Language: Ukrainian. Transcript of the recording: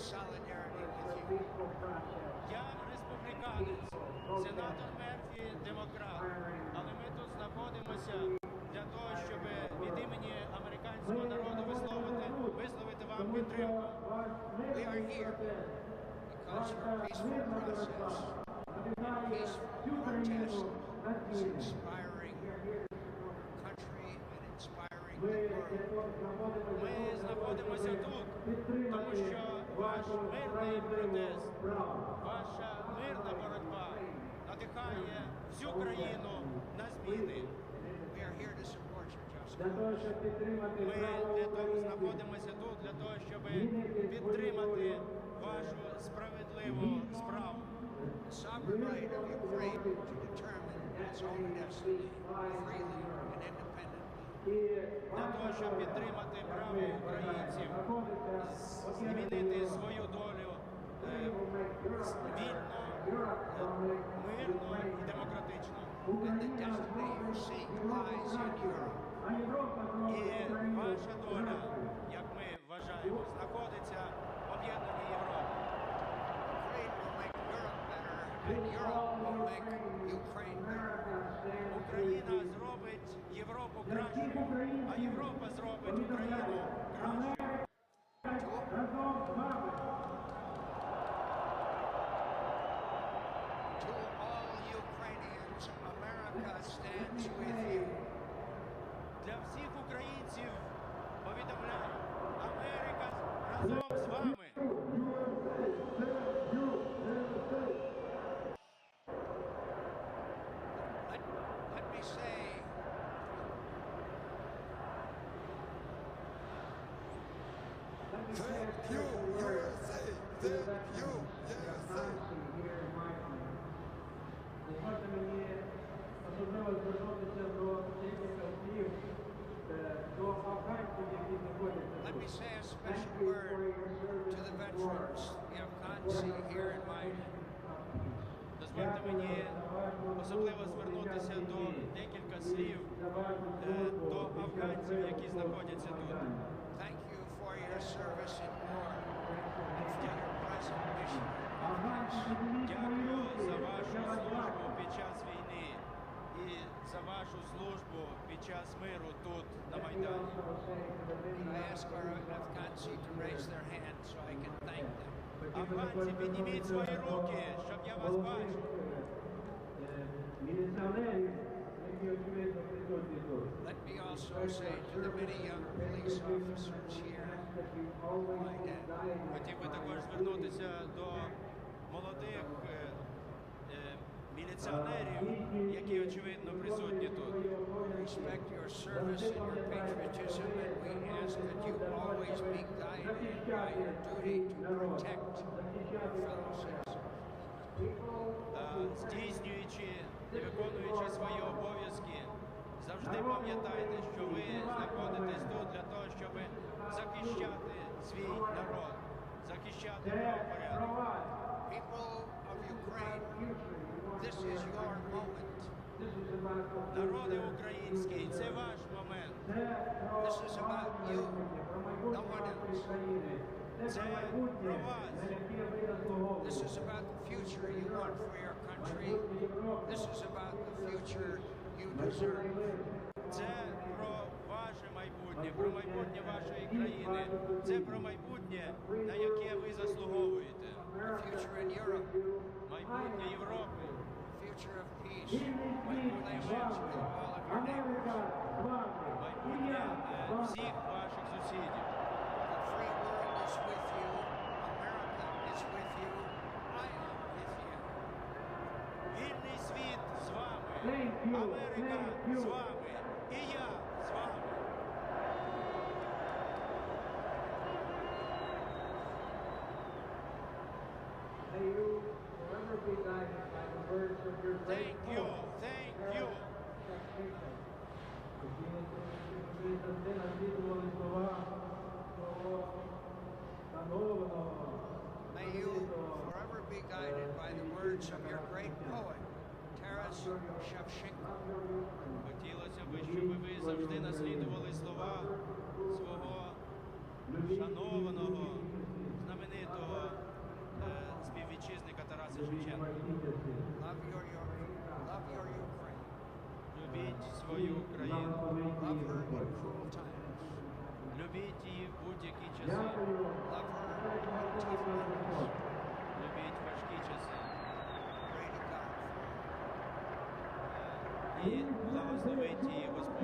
with you. Я республіканець, сенатор Мерфі демократ. Але ми тут знаходимося для того, щоб від імені американського народу висловити, висловити вам підтримку. We are here because your peaceful process, peaceful protest is inspiring country and inspiring the world. Ми знаходимося тут, тому що ваш мирний протест, ваша мирна боротьба надихає всю країну на зміни. Ми знаходимося тут для того, щоб підтримати вашу справедливу справу. Sovereign right of Ukraine to determine its own destiny freely and independently. Для того, щоб підтримати право українців змінити свою долю вільно, е, мирно і демократично. І ваша доля, як ми вважаємо, знаходиться в об'єднаній Європі. Ukraine will stands with you. Для всіх українців повідомляю, Америка разом з вами. Let, let me say, Thank you, USA. Thank you, USA. Звернутися до декілька слів е, до афганців, які знаходяться. let me тут. say a special word to the veterans, the Afghansi here in Дозвольте мені особливо звернутися до декілька слів е, до афганців, які знаходяться тут. Thank you for your service in war and for your present mission. Дякую за вашу службу під час війни за вашу службу під час миру тут, на Майдані. Афганці, підніміть свої руки, щоб я вас бачив. Let me also say to the many young police officers here, Хотів би також звернутися до молодих е, е, міліціонерів, які очевидно присутні. Respect your service and your patriotism, and we ask that you always be guided by your duty to protect our fellow citizens. Е, здійснюючи і виконуючи свої обов'язки, завжди пам'ятайте, що ви знаходитесь тут для того, щоб захищати свій народ, захищати правопорядок. People of Ukraine, this is your moment. Народи український, це ваш момент. Це про вас. This is about the future you want for your country. This is about the future you deserve. Це про ваше майбутнє, про майбутнє вашої країни. Це про майбутнє, на яке ви заслуговуєте. The future in Europe, Майбутнє Європи, future of peace, relations with all of your neighbors. майбутнє е, всіх ваших сусідів. The free world is with you. America is with you. I am with you. Вільний світ з вами, Thank you, Америка thank you. з вами, і я з вами. May you forever be guided by the words of your great Thank you, poet, thank Taras you. Shevchenko. Які наслідували слова свого шанованого, May you forever be guided by the words of your great poet, Taras Shevchenko. Хотілося б, щоб ви завжди наслідували слова свого шанованого, знаменитого Шевченко. Love your, your, love your Ukraine. Любіть свою Україну, Love her in cruel times. любіть її в будь-які часи, Love her in tough moments. любіть важкі часи. Pray to God for her. І благословить її Господь.